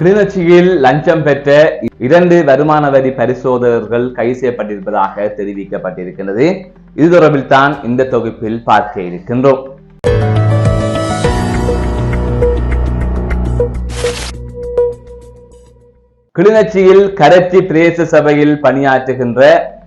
கிளிநொச்சியில் லஞ்சம் பெற்ற இரண்டு வருமான வரி பரிசோதகர்கள் கைது செய்யப்பட்டிருப்பதாக தெரிவிக்கப்பட்டிருக்கிறது இது தொடர்பில் தான் இந்த தொகுப்பில் பார்க்க இருக்கின்றோம். கிளிநொச்சியில் கரச்சி பிரதேச சபையில் பணியாற்றுகின்ற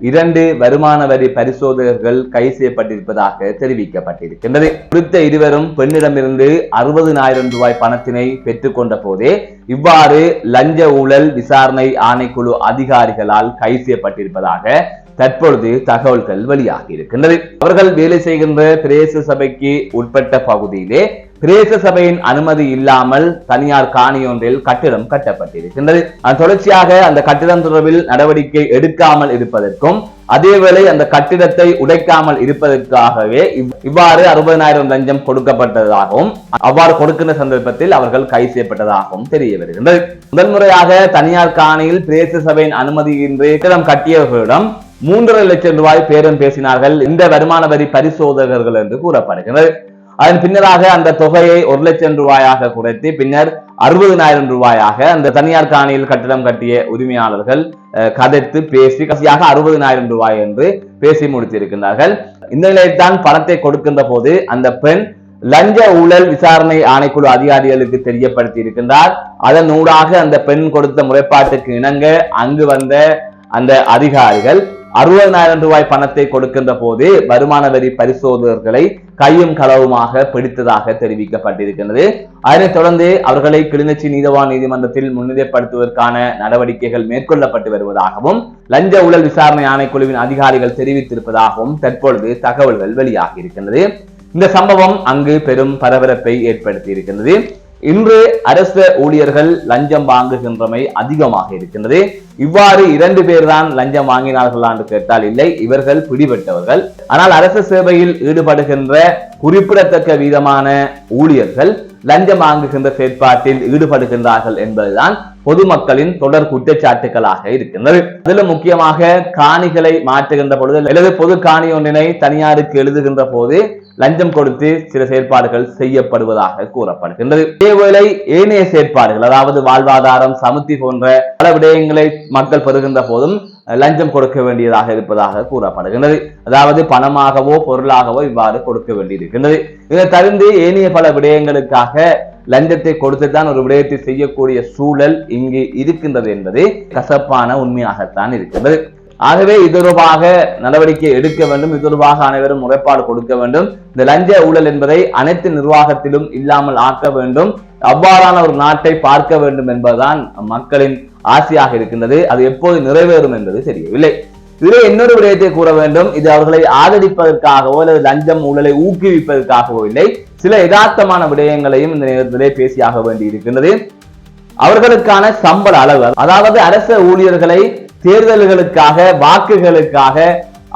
இரண்டு வருமான வரி பரிசோதகர்கள் கைது செய்யப்பட்டிருப்பதாக தெரிவிக்கப்பட்டிருக்கின்றது. குறித்த இருவரும் பெண்ணிடமிருந்து அறுபதினாயிரம் ரூபாய் பணத்தினை பெற்றுக்கொண்ட போதே இவ்வாறு லஞ்ச ஊழல் விசாரணை ஆணைக்குழு அதிகாரிகளால் கைது செய்யப்பட்டிருப்பதாக தற்பொழுது தகவல்கள் வெளியாகி இருக்கின்றது. அவர்கள் வேலை செய்கின்ற பிரதேச சபைக்கு உட்பட்ட பகுதியிலே பிரேச சபையின் அனுமதி இல்லாமல் தனியார் காணி ஒன்றில் கட்டிடம் கட்டப்பட்டிருக்கின்றது. தொடர்ச்சியாக அந்த கட்டிடம் தொடர்பில் நடவடிக்கை எடுக்காமல் இருப்பதற்கும் அதேவேளை அந்த கட்டிடத்தை உடைக்காமல் இருப்பதற்காகவே இவ்- இவ்வாறு அறுபதனாயிரம் லஞ்சம் கொடுக்கப்பட்டதாகவும் அவ்வாறு கொடுக்கின்ற சந்தர்ப்பத்தில் அவர்கள் கைது செய்யப்பட்டதாகவும் தெரிய வருகின்றது. முதல் முறையாக தனியார் காணியில் பிரேச சபையின் அனுமதியின்றி கட்டிடம் கட்டியவர்களிடம் மூன்றரை லட்சம் ரூபாய் பேரம் பேசினார்கள் இந்த வருமான வரி பரிசோதகர்கள் என்று கூறப்படுகிறது அதன் பின்னராக அந்த தொகையை ஒரு லட்சம் ரூபாயாக குறைத்து பின்னர் அறுபதினாயிரம் ரூபாயாக அந்த தனியார் காணியில் கட்டிடம் கட்டிய உரிமையாளர்கள் கதைத்து பேசி கடைசியாக அறுபதினாயிரம் ரூபாய் என்று பேசி முடித்திருக்கிறார்கள் இந்த நிலையில்தான் பணத்தை கொடுக்கின்ற போது அந்த பெண் லஞ்ச ஊழல் விசாரணை ஆணைக்குழு அதிகாரிகளுக்கு தெரியப்படுத்தி இருக்கின்றார் அதன் ஊடாக அந்த பெண் கொடுத்த முறைப்பாட்டுக்கு இணங்க அங்கு வந்த அந்த அதிகாரிகள் அறுபதனாயிரம் ரூபாய் பணத்தை கொடுக்கின்ற போது வருமான வரி பரிசோதகர்களை கையும் களவுமாக பிடித்ததாக தெரிவிக்கப்பட்டிருக்கிறது அதனைத் தொடர்ந்து அவர்களை கிளிநொச்சி நீதவான் நீதிமன்றத்தில் முன்னிலைப்படுத்துவதற்கான நடவடிக்கைகள் மேற்கொள்ளப்பட்டு வருவதாகவும் லஞ்ச ஊழல் விசாரணை ஆணைக்குழுவின் அதிகாரிகள் தெரிவித்திருப்பதாகவும் தற்பொழுது தகவல்கள் வெளியாகி இருக்கின்றது. இந்த சம்பவம் அங்கு பெரும் பரபரப்பை ஏற்படுத்தி இருக்கின்றது. இன்று அரசு ஊழியர்கள் லஞ்சம் வாங்குகின்றமை அதிகமாக இருக்கின்றது. இவ்வாறு இரண்டு பேர் தான் லஞ்சம் வாங்கினார்களா என்று கேட்டால் இல்லை இவர்கள் பிடிபட்டவர்கள். ஆனால் அரசு சேவையில் ஈடுபடுகின்ற குறிப்பிடத்தக்க வீதமான ஊழியர்கள் லஞ்சம் வாங்குகின்ற செயற்பாட்டில் ஈடுபடுகின்றார்கள் என்பதுதான் பொதுமக்களின் தொடர் குற்றச்சாட்டுகளாக இருக்கின்றது. அதிலும் முக்கியமாக காணிகளை மாற்றுகின்ற பொழுது அல்லது பொது காணி ஒன்றினை தனியாருக்கு எழுதுகின்ற போது லஞ்சம் கொடுத்து சில செயற்பாடுகள் செய்யப்படுவதாக கூறப்படுகின்றது. இதேவேளை ஏனைய செயற்பாடுகள் அதாவது வாழ்வாதாரம் சமுத்தி போன்ற பல விடயங்களை மக்கள் பெறுகின்ற போதும் லஞ்சம் கொடுக்க வேண்டியதாக இருப்பதாக கூறப்படுகின்றது. அதாவது பணமாகவோ பொருளாகவோ இவ்வாறு கொடுக்க வேண்டியிருக்கின்றது. இதை தகுந்து ஏனைய பல விடயங்களுக்காக லஞ்சத்தை கொடுத்துதான் ஒரு விடயத்தை செய்யக்கூடிய சூழல் இங்கு இருக்கின்றது என்பது கசப்பான உண்மையாகத்தான் இருக்கின்றது. ஆகவே இது தொடர்பாக நடவடிக்கை எடுக்க வேண்டும். இது தொடர்பாக அனைவரும் முறைப்பாடு கொடுக்க வேண்டும். இந்த லஞ்ச ஊழல் என்பதை அனைத்து நிர்வாகத்திலும் இல்லாமல் ஆக்க வேண்டும். அவ்வாறான ஒரு நாட்டை பார்க்க வேண்டும் என்பதுதான் மக்களின் ஆசையாக இருக்கின்றது. அது எப்போது நிறைவேறும் என்பது தெரியவில்லை. இதில் இன்னொரு விடயத்தை கூற வேண்டும். இது அவர்களை ஆதரிப்பதற்காகவோ அல்லது லஞ்சம் ஊழலை ஊக்குவிப்பதற்காகவோ இல்லை. சில யதார்த்தமான விடயங்களையும் இந்த நேரத்திலே பேசியாக வேண்டி இருக்கின்றது அவர்களுக்கான சம்பள அளவு அதாவது அரச ஊழியர்களை தேர்தல்களுக்காக வாக்குகளுக்காக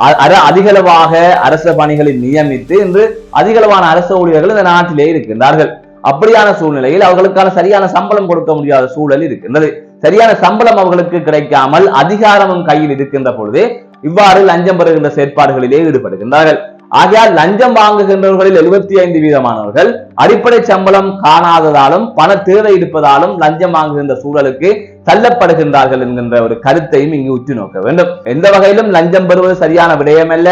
அ- அர- அதிகளவாக அரச பணிகளை நியமித்து இன்று அதிகளவான அரச ஊழியர்கள் இந்த நாட்டிலே இருக்கின்றார்கள். அப்படியான சூழ்நிலையில் அவர்களுக்கான சரியான சம்பளம் கொடுக்க முடியாத சூழல் இருக்கின்றது. சரியான சம்பளம் அவர்களுக்கு கிடைக்காமல் அதிகாரமும் கையில் இருக்கின்ற பொழுது இவ்வாறு லஞ்சம் பெறுகின்ற செயற்பாடுகளிலே ஈடுபடுகின்றார்கள். ஆகையால் லஞ்சம் வாங்குகின்றவர்களில் எழுபத்தி ஐந்து வீதமானவர்கள் அடிப்படை சம்பளம் காணாததாலும் பண தேவை இருப்பதாலும் லஞ்சம் வாங்குகின்ற சூழலுக்கு தள்ளப்படுகின்றார்கள் என்கின்ற ஒரு கருத்தையும் இங்கு உற்று நோக்க வேண்டும். எந்த வகையிலும் லஞ்சம் பெறுவது சரியான விடயமல்ல.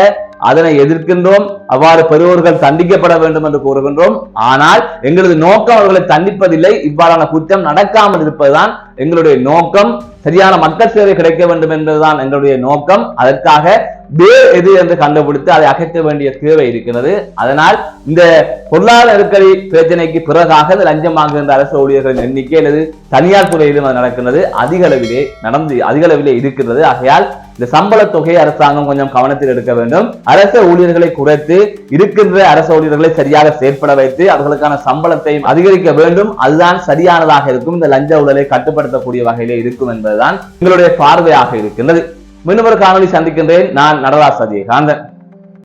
அதனை எதிர்க்கின்றோம். அவ்வாறு பெறுவோர்கள் தண்டிக்கப்பட வேண்டும் என்று கூறுகின்றோம். ஆனால் எங்களது நோக்கம் அவர்களை தண்டிப்பதில்லை. இவ்வாறான குற்றம் நடக்காமல் இருப்பதுதான் எங்களுடைய நோக்கம் சரியான மக்கள் சேவை கிடைக்க வேண்டும் என்பதுதான் எங்களுடைய நோக்கம். அதற்காக வேர் எது என்று கண்டுபிடித்து அதை அகற்ற வேண்டிய தேவை இருக்கிறது. அதனால் இந்த பொருளாதார நெருக்கடி பிரச்சனைக்கு பிறகாக இந்த லஞ்சம் வாங்குகின்ற அரசு ஊழியர்களின் எண்ணிக்கை அல்லது தனியார் துறையிலும் அது நடக்கிறது. அதிக அளவிலே நடந்து அதிக அளவிலே இருக்கிறது. ஆகையால் இந்த சம்பள தொகையை அரசாங்கம் கொஞ்சம் கவனத்தில் எடுக்க வேண்டும். அரச ஊழியர்களை குறைத்து இருக்கின்ற அரசு ஊழியர்களை சரியாக செயற்பட வைத்து அவர்களுக்கான சம்பளத்தையும் அதிகரிக்க வேண்டும். அதுதான் சரியானதாக இருக்கும். இந்த லஞ்ச ஊழலை பயன்படுத்தக்கூடிய வகையிலே இருக்கும் என்பதுதான் எங்களுடைய பார்வையாக இருக்கின்றது. மீண்டும் ஒரு காணொலி சந்திக்கின்றேன். நான் நடராஜ் காந்தன்